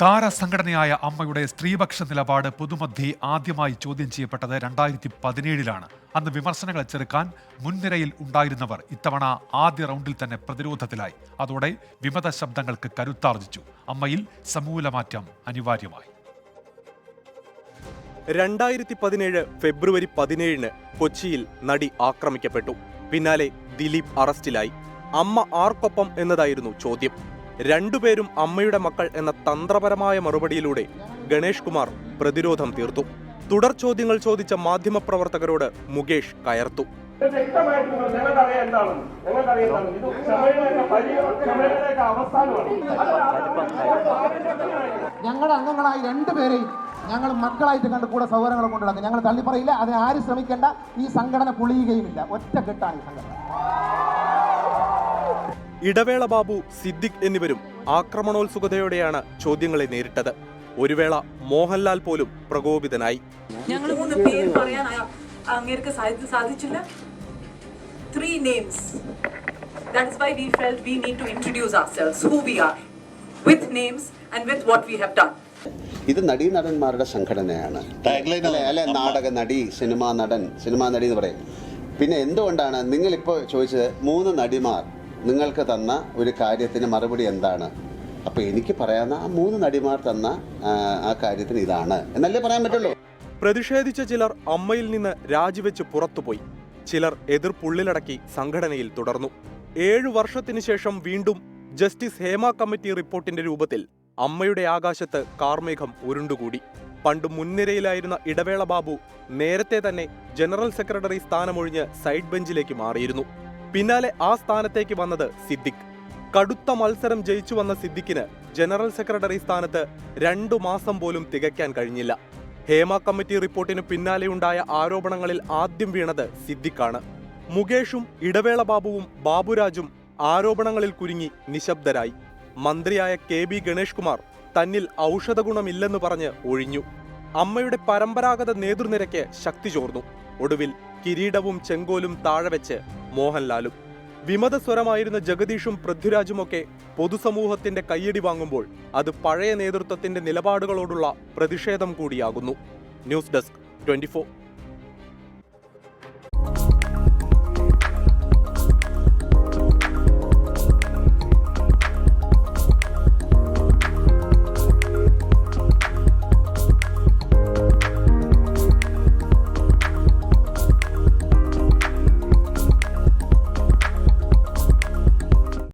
താരസംഘടനയായ അമ്മയുടെ സ്ത്രീപക്ഷ നിലപാട് പൊതുമധ്യേ ആദ്യമായി ചോദ്യം ചെയ്യപ്പെട്ടത് രണ്ടായിരത്തി പതിനേഴിലാണ് അന്ന് വിമർശനങ്ങൾ ചെറുക്കാൻ മുൻനിരയിൽ ഉണ്ടായിരുന്നവർ ഇത്തവണ ആദ്യ റൗണ്ടിൽ തന്നെ പ്രതിരോധത്തിലായി. അതോടെ വിമത ശബ്ദങ്ങൾക്ക് കരുത്താർജിച്ചു. അമ്മയിൽ സമൂലമാറ്റം അനിവാര്യമായി. രണ്ടായിരത്തി പതിനേഴ് ഫെബ്രുവരി പതിനേഴിന് കൊച്ചിയിൽ നടി ആക്രമിക്കപ്പെട്ടു. പിന്നാലെ ദിലീപ് അറസ്റ്റിലായി. അമ്മ ആർക്കൊപ്പം എന്നതായിരുന്നു ചോദ്യം. രണ്ടുപേരും അമ്മയുടെ മക്കൾ എന്ന തന്ത്രപരമായ മറുപടിയിലൂടെ ഗണേഷ് കുമാർ പ്രതിരോധം തീർത്തു. തുടർ ചോദ്യങ്ങൾ ചോദിച്ച മാധ്യമപ്രവർത്തകരോട് മുകേഷ് കയർത്തു. ഞങ്ങൾ ഞങ്ങളുടെ അംഗങ്ങളായി രണ്ടുപേരെയും ഞങ്ങൾ മക്കളായിട്ട് കണ്ട് കൂടെ സൗകര്യങ്ങൾ കൊണ്ടു നടക്കും ഞങ്ങൾ തള്ളിപ്പറയില്ല അതിന് ആരും ശ്രമിക്കേണ്ട ഈ സംഘടന പൊളിയുകയുമില്ല. ഒറ്റ കെട്ടാണ് ഈ സംഘടന. ഇടവേള ബാബു സിദ്ദിഖ് എന്നിവരും ആക്രമണോത്സുകതയോടെയാണ് ചോദ്യങ്ങളെ നേരിട്ടത്. ഒരു വേള മോഹൻലാൽ പോലും പ്രകോപിതനായി. ഞങ്ങൾ മൂന്ന് പേര് പറയാൻ അങ്ങേർക്ക് സാധി- സാധിച്ചില്ല. Three names that's why we felt we need to introduce our selves who we are with names and with what we have done ഇത് നടീനടന്മാരുടെ സംഘടനയാണ്. അല്ലെ അല്ലെ നാടക നടി സിനിമാ നടൻ സിനിമാ നടി എന്ന് പറയും. പിന്നെ എന്തുകൊണ്ടാണ് നിങ്ങളിപ്പോൾ ചോദിച്ചത് മൂന്ന് നടിമാർ? നിങ്ങൾക്ക് തന്ന ഒരു കാര്യത്തിന് മറുപടി എന്താണ്? അപ്പോൾ എനിക്ക് പറയാവുന്ന ആ മൂന്ന് നടിമാർ തന്ന ആ, കാര്യത്തിന് ഇതാണ്. എന്നല്ലേ പറയാൻ പറ്റുള്ളൂ? പ്രതിഷേധിച്ച ചിലർ അമ്മയിൽ നിന്ന് രാജിവെച്ച് പുറത്തുപോയി. ചിലർ എതിർപ്പുള്ളിലടക്കി സംഘടനയിൽ തുടർന്നു. ഏഴു വർഷത്തിനു ശേഷം വീണ്ടും ജസ്റ്റിസ് ഹേമ കമ്മിറ്റി റിപ്പോർട്ടിന്റെ രൂപത്തിൽ അമ്മയുടെ ആകാശത്ത് കാർമേഘം ഉരുണ്ടുകൂടി. പണ്ട് മുൻനിരയിലായിരുന്ന ഇടവേള ബാബു നേരത്തെ തന്നെ ജനറൽ സെക്രട്ടറി സ്ഥാനമൊഴിഞ്ഞ് സൈഡ് ബെഞ്ചിലേക്ക് മാറിയിരുന്നു. പിന്നാലെ ആ സ്ഥാനത്തേക്ക് വന്നത് സിദ്ദിഖ്. കടുത്ത മത്സരം ജയിച്ചു വന്ന സിദ്ദിഖിന് ജനറൽ സെക്രട്ടറി സ്ഥാനത്ത് രണ്ടു മാസം പോലും തികയ്ക്കാൻ കഴിഞ്ഞില്ല. ഹേമ കമ്മിറ്റി റിപ്പോർട്ടിന് പിന്നാലെയുണ്ടായ ആരോപണങ്ങളിൽ ആദ്യം വീണത് സിദ്ദിഖാണ്. മുകേഷും ഇടവേള ബാബുവും ബാബുരാജും ആരോപണങ്ങളിൽ കുരുങ്ങി നിശബ്ദരായി. മന്ത്രിയായ കെ ബി ഗണേഷ് കുമാർ തന്നിൽ ഔഷധ ഗുണമില്ലെന്ന് പറഞ്ഞ് ഒഴിഞ്ഞു. അമ്മയുടെ പരമ്പരാഗത നേതൃനിരയ്ക്ക് ശക്തി ചോർന്നു. ഒടുവിൽ കിരീടവും ചെങ്കോലും താഴെ വെച്ച് മോഹൻലാലും. വിമതസ്വരമായിരുന്ന ജഗദീഷും പൃഥ്വിരാജുമൊക്കെ പൊതുസമൂഹത്തിന്റെ കയ്യടി വാങ്ങുമ്പോൾ അത് പഴയ നേതൃത്വത്തിന്റെ നിലപാടുകളോടുള്ള പ്രതിഷേധം കൂടിയാകുന്നു. News desk twenty